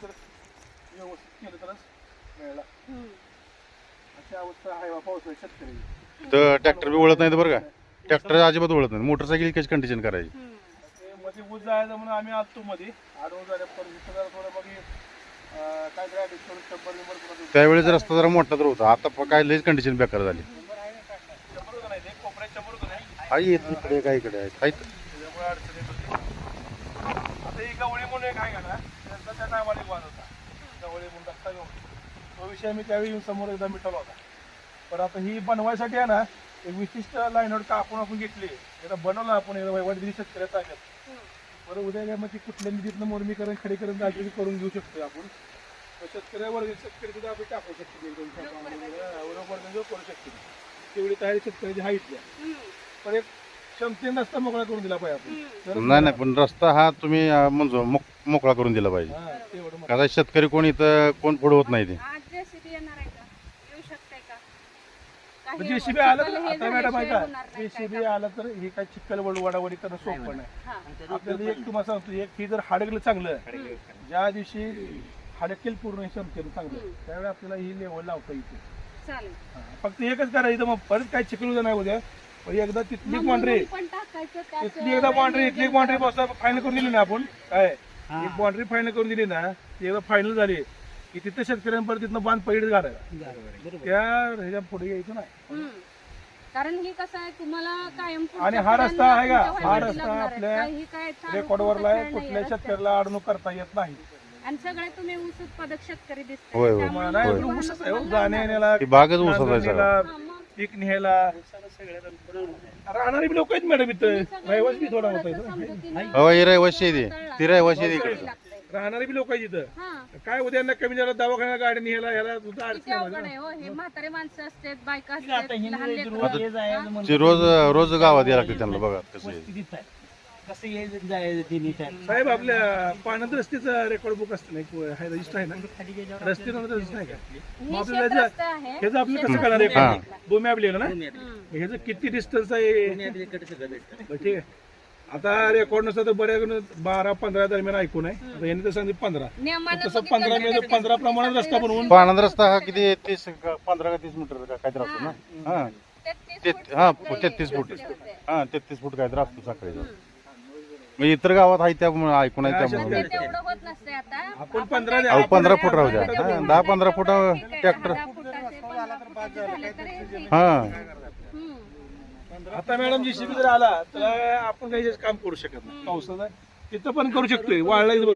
व्यवस्थित केलं तरच मिळाला हम्म. अशी अवस्था आहे बा पावसाळ्यात शेतकरी तर ट्रॅक्टर बी ओळत नाही बरं का? ट्रॅक्टर अजिबात ओळत नाही मोटरसायकल कशी कंडिशन करायची. मध्ये ऊस जायचं म्हणून आम्ही आलतो मध्ये. आडवून झाल्या पण इथं जरा थोडं मग अं, काय काय थोडं शंभर बिंभर कुणाचं त्यावेळेस रस्ता जरा मोठा तर होता. आता प- काय लईच कंडिशन बेकार झाली. शंभर होतं नाही ते कोपऱ्यात शंभर होतं नाही. आई येत इकडे काय इकडे आहेत. आहेत. त्याच्यामुळे अडचण येत होती. आता गवळी म्हणून एक आहे का ना त्यांचा त्या वाद होता. तो विषय मी त्यावेळी येऊन समोर एकदा मिटवला होता. पण आता ही बनवायसाठी आहे ना एक विशिष्ट लाईनवर कापून आपण घेतली एकदा बनवलं आपण एकदा वैवाडी शेतकऱ्याचा आहे बरं उद्या मग ती कुठल्या निधीतनं मोरमीकरण खडीकरण जागी करून घेऊ शकतो आपण. शेतकऱ्यावर शेतकरी सुद्धा आपण टाकू शकतो. करू शकतो. तेवढी तयारी शेतकऱ्याची आहे. इथल्या हम्म. पण एक क्षमतेने रस्ता मोकळा करून दिला पाहिजे आपण. नाही नाही पण रस्ता हा तुम्ही अं, मंजूर मोक- मोकळा करून दिला पाहिजे. हा, तेवढं मग. कारण शेतकरी कोण इथं कोण पुढे होत नाही ते. आज जेसीबी येणार आहे का? येऊ शकते का? काही पण जेसीबी आलं तर हे आता मॅडम आहे झाल्याशिवाय का होणार नाही काय जेसीबी आलं तर हे काय चिखल वड वडावडी करणं सोपं नाही हा. आपल्याला एक तुम्हाला सांगतो एक ही जर हाडकलं चांगलं ज्या दिवशी हाडकेल पूर्ण क्षमतेनं चांगलं त्यावेळी आपल्याला ही लेवल लावता येते. चालेल. हा, फक्त एकच करायचं मग परत काय चिखल नाही उद्या एकदा तिथली बाउंड्री इथली एकदा बाउंड्री इथली बाउंड्री फायनल करून दिली ना आपण काय एक बाउंड्री फायनल करून दिली ना ती एकदा फायनल झाली की तिथं शेतकऱ्यांपर्यंत तिथनं बांध पडीत घालायला त्या ह्याच्या पुढे यायचं नाही हम्म. कारण ही कसं आहे तुम्हाला कायम आणि हा रस्ता आहे का? हा रस्ता. आपल्या रेकॉर्डवरला कुठल्या शेतकऱ्याला अडवणूक करता येत नाही. आणि सगळे तुम्ही ऊस उत्पादक शेतकरी दिसते होय, होय. मग नाही होय. ऊसच आहे हो. जाण्या येण्याला पीक न्यायला. राहणारी लोक आहेत मॅडम इथं. रहिवास बी थोडा होता इथं. हो ही रहिवाशी आहे ती. ती रहिवाशी आहे इकडे राहणारी बी लोक आहेत इथं. हा. काय उद्या ना कमी झालं दवाखान्याला गाडी न्यायला ह्याला सुद्धा किती अडचण अवघड आहे आहे हो. हे म्हातारे माणसं असतात बायका असतात लहान लेकरं. आता ती रोज रोज गावात यायला लागते त्यांना बघा कसं आहे. कसं यायचं जायचं तिन्ही साहेब आपल्या पाण्यात रस्त्याचं रेकॉर्ड बुक असतं ना एक आहे रजिस्टर आहे ना रस्ते रजिस्टर आहे का? मग ही आपल्याला शेत ह्याचं- रस्ते आहे. ह्याचं आपलं कसं करणार हा. आहे? मॅप लिहिलं ना. ह्याचं किती डिस्टन्स आहे? बरं, ठीक आहे. आता रेकॉर्ड नसतं तर बऱ्याच बारा पंधरा दरम्यान ऐकून आहे. आता यांनी तर सांगितलं पंधरा. तसं पंधरा तेवढीच पंधरा प्रमाणात रस्ता बनवून पाण्याचा रस्ता हा किती तीस पंधरा का तीस मीटर का काहीतरी असतो ना? हा. तेहतीस ते फूट हा तेहतीस फूट. होते. हा तेहतीस फूट काहीतरी असतो साखरेचा. मग इतर गावात आहे त्या ऐकून आहे त्यामुळे. ते तेवढं होत नसते आता. आपण पंधरा द्या. अहो पंधरा फूट राहू द्या. हा, दहा पंधरा फूट ट्रॅक्टर दहा फुटाचे, पंधरा फुटाचे झाले तरी ठीक. हा. आता मॅडम जीसीबी जर आला तर आपण काही काम करू शकत नाही. पावसाचा तिथं पण करू शकतोय वाळला